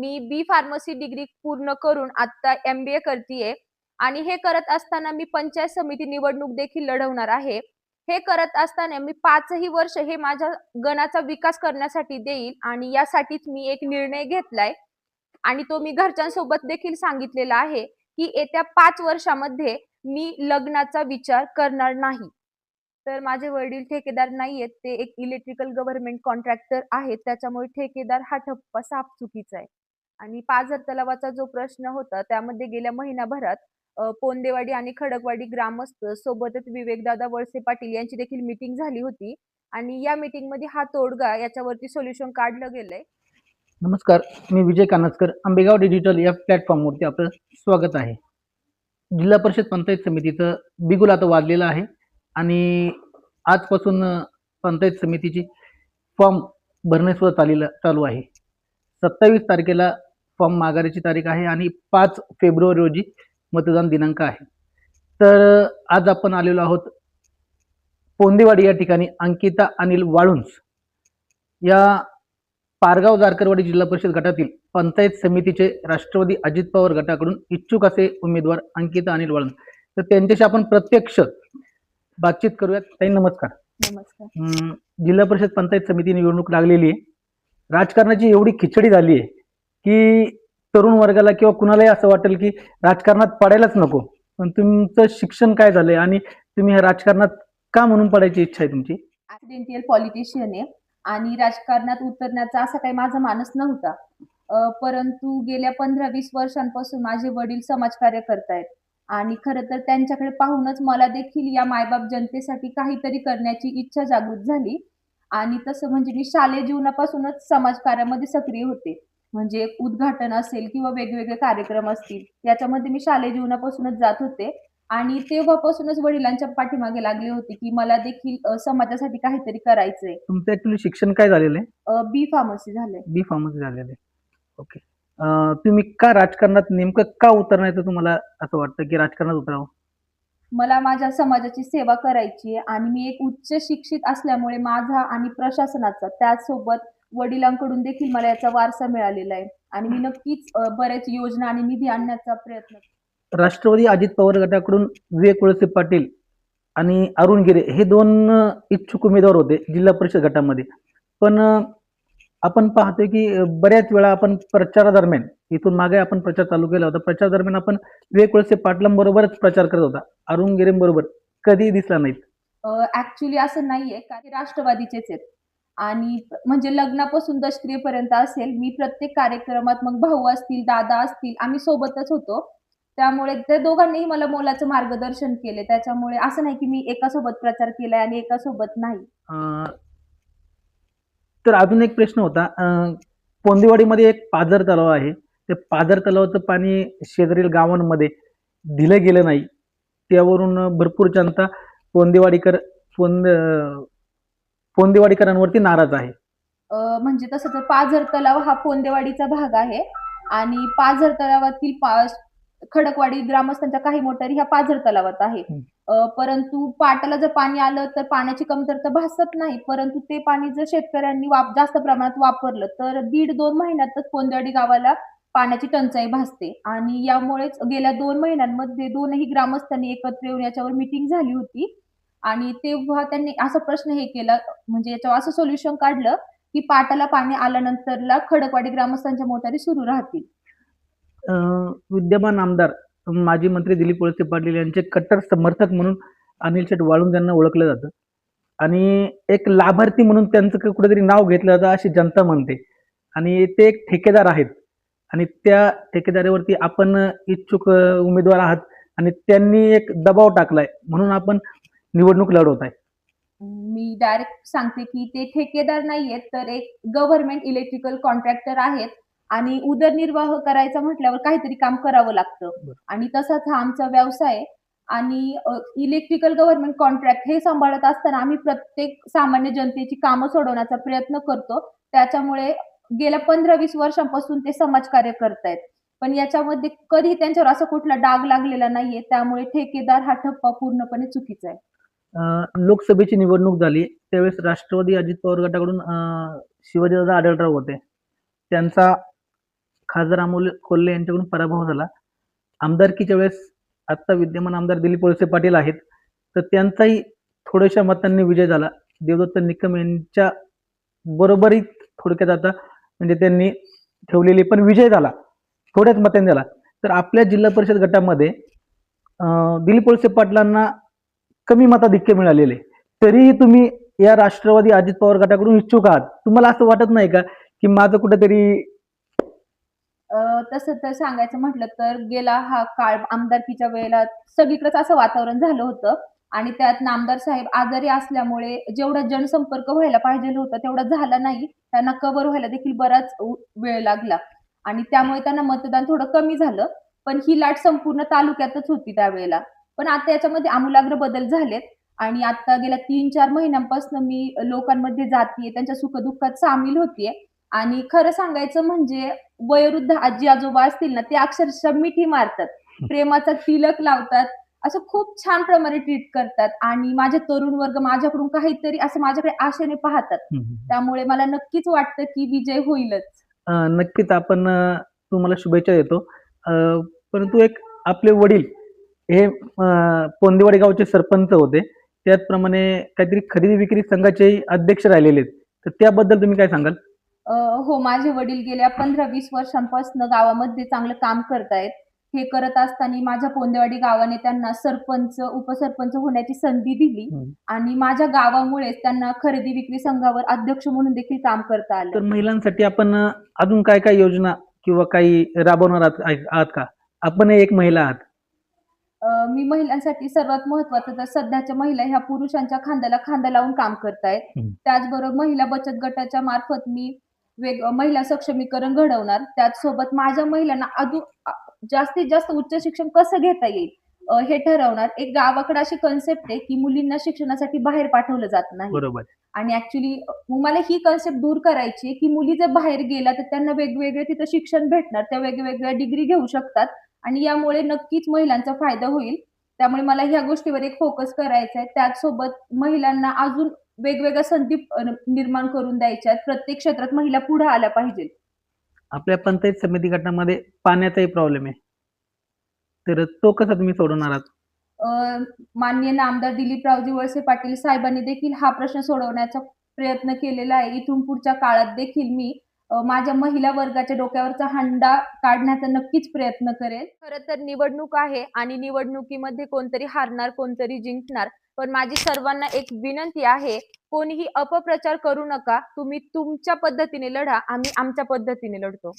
मी बी pharmacy degree पूर्ण करून आता एम बी ए करतीये. आणि हे करत असताना मी पंचायत समिती निवडणूक देखील लढवणार आहे. हे करत असताना मी पाचही वर्ष हे माझ्या गणाचा विकास करण्यासाठी देईल आणि यासाठीच मी एक निर्णय घेतलाय. आणि तो मी घरच्यांसोबत देखील सांगितलेला आहे की येत्या पाच वर्षामध्ये मी लग्नाचा विचार करणार नाही. तर माझे वडील ठेकेदार नाहीयेत ते एक इलेक्ट्रिकल गव्हर्नमेंट कॉन्ट्रॅक्टर आहेत त्याच्यामुळे ठेकेदार हा ठप्पा साफ चुकीचा आहे. आणि पाझर तलावाचा जो प्रश्न होता त्यामध्ये गेल्या महिनाभरात पोंदेवाडी आणि खडकवाडी ग्रामस्थ सोबतच विवेकदादा वळसे पाटील यांची देखील मीटिंग झाली होती. आणि या मीटिंगमध्ये हा तोडगा याच्यावरती सोल्युशन काढलं गेलंय. नमस्कार मी विजय कानसकर आंबेगाव डिजिटल या प्लॅटफॉर्मवरती आपलं स्वागत आहे. जिल्हा परिषद पंचायत समितीचं बिगुल आता वाजलेलं आहे आणि आजपासून पंचायत समितीची फॉर्म भरणे सुद्धा चालेलं चालू आहे. सत्तावीस तारखेला फॉर्म माघारीची तारीख आहे आणि पाच फेब्रुवारी रोजी मतदान दिनांक आहे. तर आज आपण आलेलो आहोत पोंदेवाडी या ठिकाणी अंकिता अनिल वाळुंज. या पारगाव जारकरवाडी जिल्हा परिषद गटातील पंचायत समितीचे राष्ट्रवादी अजित पवार गटाकडून इच्छुक असे उमेदवार अंकिता अनिल वाळून तर त्यांच्याशी आपण प्रत्यक्ष बातचीत करूयात. ताई नमस्कार. नमस्कार. जिल्हा परिषद पंचायत समिती निवडणूक लागलेली आहे. राजकारणाची एवढी खिचडी झाली आहे. की तरुण वर्गाला किंवा कुणालाही असं वाटेल की राजकारणात पडायलाच नको. पण तुमचं शिक्षण काय झालंय आणि तुम्ही ह्या राजकारणात का म्हणून पडायची इच्छा आहे तुमची? ऍक्सिडेंटियल पॉलिटिशियन आहे आणि राजकारणात उतरण्याचा असा काही माझा मानस नव्हता. परंतु गेल्या पंधरा वीस वर्षांपासून माझे वडील समाजकार्य करतायत आणि खरं तर त्यांच्याकडे पाहूनच मला देखील या मायबाप जनतेसाठी काहीतरी करण्याची इच्छा जागृत झाली. आणि तसं म्हणजे मी शालेय जीवनापासूनच समाजकार्यामध्ये सक्रिय होते. म्हणजे उद्घाटन असेल किंवा वेगवेगळे कार्यक्रम असतील याच्यामध्ये मी शालेय जीवनापासूनच जात होते. आणि तेव्हापासूनच वडिलांच्या पाठीमागे लागले होते की मला देखील समाजासाठी काहीतरी करायचंय. तुमचं ऍक्च्युली शिक्षण काय झालेलं आहे? बी फार्मसी झालंय. बी फार्मसी झालेलं आहे. ओके तुम्ही का राजकारणात नेमकं का उतरण्याचं तुम्हाला असं वाटतं की राजकारणात उतरावं? मला माझ्या समाजाची सेवा करायची आहे आणि मी एक उच्च शिक्षित असल्यामुळे माझा आणि प्रशासनाचा त्याचसोबत वडिलांकडून देखील मला याचा वारसा मिळालेला आहे. आणि मी नक्कीच बऱ्याच योजना आणि निधी आणण्याचा प्रयत्न राष्ट्रवादी अजित पवार गटाकडून विवेक वळसे पाटील आणि अरुण गिरे हे दोन इच्छुक उमेदवार होते जिल्हा परिषद गटामध्ये. पण आपण पाहतोय की बऱ्याच वेळा आपण प्रचारादरम्यान इथून मागे आपण प्रचार चालू केला होता. प्रचार दरम्यान आपण विवेक वळसे पाटलांबरोबरच प्रचार करत होता. अरुण गिरेंबरोबर कधी दिसला नाहीत. ऍक्च्युली असं नाहीये ते राष्ट्रवादीचेच आहेत. आणि म्हणजे लग्नापासून दशक्रियेपर्यंत असेल. मी प्रत्येक कार्यक्रमात मग भाऊ असतील दादा असतील आम्ही सोबतच होतो. त्यामुळे त्या दोघांनीही मला मोलाचं मार्गदर्शन केले. त्याच्यामुळे असं नाही की मी एकासोबत प्रचार केलाय आणि एकासोबत नाही. अं, तर अजून एक प्रश्न होता. अं, पोंदेवाडीमध्ये एक पाझर तलाव आहे. ते पाझर तलावाचं पाणी शेजारील गावांमध्ये दिलं गेलं नाही. त्यावरून भरपूर जनता पोंदेवाडीकर पोंद अं, पोंदेवाडीकरांवरती नाराज आहे. अं, म्हणजे तसं तर पाझर तलाव हा पोंदेवाडीचा भाग आहे आणि पाझर तलावातील पा खडकवाडी ग्रामस्थांच्या काही मोटारी ह्या पाझर तलावात आहे. हं. अं, परंतु पाटाला जर पाणी आलं तर पाण्याची कमतरता भासत नाही परंतु ते पाणी जर शेतकऱ्यांनी वाप जास्त प्रमाणात वापरलं तर दीड दोन महिन्यातच पोंदेवाडी गावाला पाण्याची टंचाई भासते आणि यामुळेच गेल्या दोन महिन्यांमध्ये दोनही ग्रामस्थांनी एकत्र येऊन याच्यावर मिटिंग झाली होती. आणि तेव्हा त्यांनी असा प्रश्न हे केला म्हणजे याच्यावर असं सोल्युशन काढलं की पाटाला पाणी आल्यानंतरला खडकवाडी ग्रामस्थांच्या मोटारी सुरू राहतील. विद्यमान आमदार माजी मंत्री दिलीप वळसे पाटील यांचे कट्टर समर्थक म्हणून अनिल शेठ वाळून त्यांना ओळखलं जातं. आणि एक लाभार्थी म्हणून त्यांचं कुठेतरी नाव घेतलं जातं अशी जनता म्हणते. आणि ते एक ठेकेदार आहेत. आणि त्या ठेकेदारीवरती आपण इच्छुक उमेदवार आहात. आणि त्यांनी एक दबाव टाकलाय. म्हणून आपण निवडणूक लढवत आहे मी डायरेक्ट सांगते की ते ठेकेदार नाहीयेत तर एक गव्हर्नमेंट इलेक्ट्रिकल कॉन्ट्रॅक्टर आहेत आणि उदरनिर्वाह करायचा म्हटल्यावर काहीतरी काम करावं लागतं. आणि तसाच हा आमचा व्यवसाय आहे. आणि इलेक्ट्रिकल गव्हर्नमेंट कॉन्ट्रॅक्ट हे सांभाळत असताना आम्ही प्रत्येक सामान्य जनतेची कामं सोडवण्याचा प्रयत्न करतो त्याच्यामुळे गेल्या पंधरा वीस वर्षांपासून ते समाजकार्य करतायत पण याच्यामध्ये कधी त्यांच्यावर असा कुठला डाग लागलेला नाहीये त्यामुळे ठेकेदार हा ठप्पा पूर्णपणे चुकीचा आहे लोकसभेची निवडणूक झाली. त्यावेळेस राष्ट्रवादी अजित पवार गटाकडून शिवाजीदादा आढळराव होते. त्यांचा खासदार अमोल कोल्हे यांच्याकडून पराभव झाला. आमदारकीच्या वेळेस आत्ता विद्यमान आमदार दिलीप वळसे पाटील आहेत. तर त्यांचाही थोड्याशा मतांनी विजय झाला. देवदत्त निकम यांच्या बरोबरीत थोडक्यात आता म्हणजे त्यांनी ठेवलेली पण विजय झाला. थोड्याच मतांनी झाला. तर आपल्या जिल्हा परिषद गटामध्ये दिलीप वळसे पाटलांना कमी मताधिक्य मिळालेले. तरीही तुम्ही या राष्ट्रवादी अजित पवार गटाकडून इच्छुक आहात. तुम्हाला असं वाटत नाही का की माझं कुठेतरी तसं तर सांगायचं म्हटलं तर गेला हा काळ आमदारकीच्या वेळेला सगळीकडेच असं वातावरण झालं होतं. आणि त्यात नामदार साहेब आजारी असल्यामुळे जेवढा जनसंपर्क व्हायला पाहिजे होता तेवढा झाला नाही. त्यांना कव्हर व्हायला देखील बराच वेळ लागला. आणि त्यामुळे त्यांना मतदान थोडं कमी झालं. पण ही लाट संपूर्ण तालुक्यातच होती त्यावेळेला. पण आता याच्यामध्ये आमूलाग्र बदल झालेत. आणि आता गेल्या तीन चार महिन्यांपासून मी लोकांमध्ये जातीये त्यांच्या सुखदुःखात सामील होतीये. आणि खरं सांगायचं म्हणजे वयोवृद्ध आजी आजोबा असतील ना ते अक्षरशः मिठी मारतात. प्रेमाचा तिलक लावतात. असं खूप छान प्रमाणे ट्रीट करतात. आणि माझे तरुण वर्ग माझ्याकडून काहीतरी असं माझ्याकडे आशेने पाहतात. त्यामुळे मला नक्कीच वाटतं की विजय होईलच. नक्कीच आपण तुम्हाला शुभेच्छा देतो. परंतु एक आपले वडील हे पोंदेवाडी गावचे सरपंच होते. त्याचप्रमाणे काहीतरी खरेदी विक्री संघाचे अध्यक्ष राहिलेले आहेत. तर त्याबद्दल तुम्ही काय सांगाल? हो माझे वडील गेल्या पंधरा वीस वर्षांपासून गावामध्ये चांगलं काम करतायत. हे करत असताना माझ्या पोंदेवाडी गावाने त्यांना सरपंच उपसरपंच होण्याची संधी दिली. आणि माझ्या गावामुळेच त्यांना खरेदी विक्री संघावर अध्यक्ष म्हणून देखील काम करता तर आलं महिलांसाठी आपण अजून काय काय योजना किंवा काही राबवणार आहात का? आपण एक महिला आहात. मी महिलांसाठी सर्वात महत्वाचं तर सध्याच्या महिला ह्या पुरुषांच्या खांद्याला खांदा लावून काम करतायत. त्याचबरोबर महिला बचत गटाच्या मार्फत मी वेग महिला सक्षमीकरण घडवणार. त्याचसोबत माझ्या महिलांना अजून जास्तीत जास्त उच्च शिक्षण कसं घेता येईल हे ठरवणार. एक गावाकडे अशी कन्सेप्ट आहे की मुलींना शिक्षणासाठी बाहेर पाठवलं जात नाही. बरोबर. आणि ऍक्च्युली मला ही कन्सेप्ट दूर करायची आहे की मुली जर बाहेर गेल्या तर त्यांना वेगवेगळे तिथं शिक्षण भेटणार. त्या वेगवेगळ्या डिग्री घेऊ शकतात. आणि यामुळे नक्कीच महिलांचा फायदा होईल. त्यामुळे मला ह्या गोष्टीवर एक फोकस करायचा आहे त्याचसोबत महिलांना अजून वेगवेगळ्या संधी निर्माण करून द्यायच्या प्रत्येक क्षेत्रात महिला पुढे आल्या पाहिजेत. आपल्या पंचायत समिती गटामध्ये पाण्याचाही प्रॉब्लेम आहे. तर तो कसा तुम्ही सोडवणार आहात? अ, माननीय नामदार दिलीपरावजी वळसे पाटील साहेबांनी देखील हा प्रश्न सोडवण्याचा प्रयत्न केलेला आहे. इथून पुढच्या काळात देखील मी माझ्या महिला वर्गाच्या डोक्यावरचा हंडा काढण्याचा नक्कीच प्रयत्न करेल. खरं तर निवडणूक आहे आणि निवडणुकीमध्ये कोणतरी हारणार कोणतरी जिंकणार. पण माझी सर्वांना एक विनंती आहे कोणीही अपप्रचार करू नका. तुम्ही तुमच्या पद्धतीने लढा आम्ही आमच्या पद्धतीने लढतो.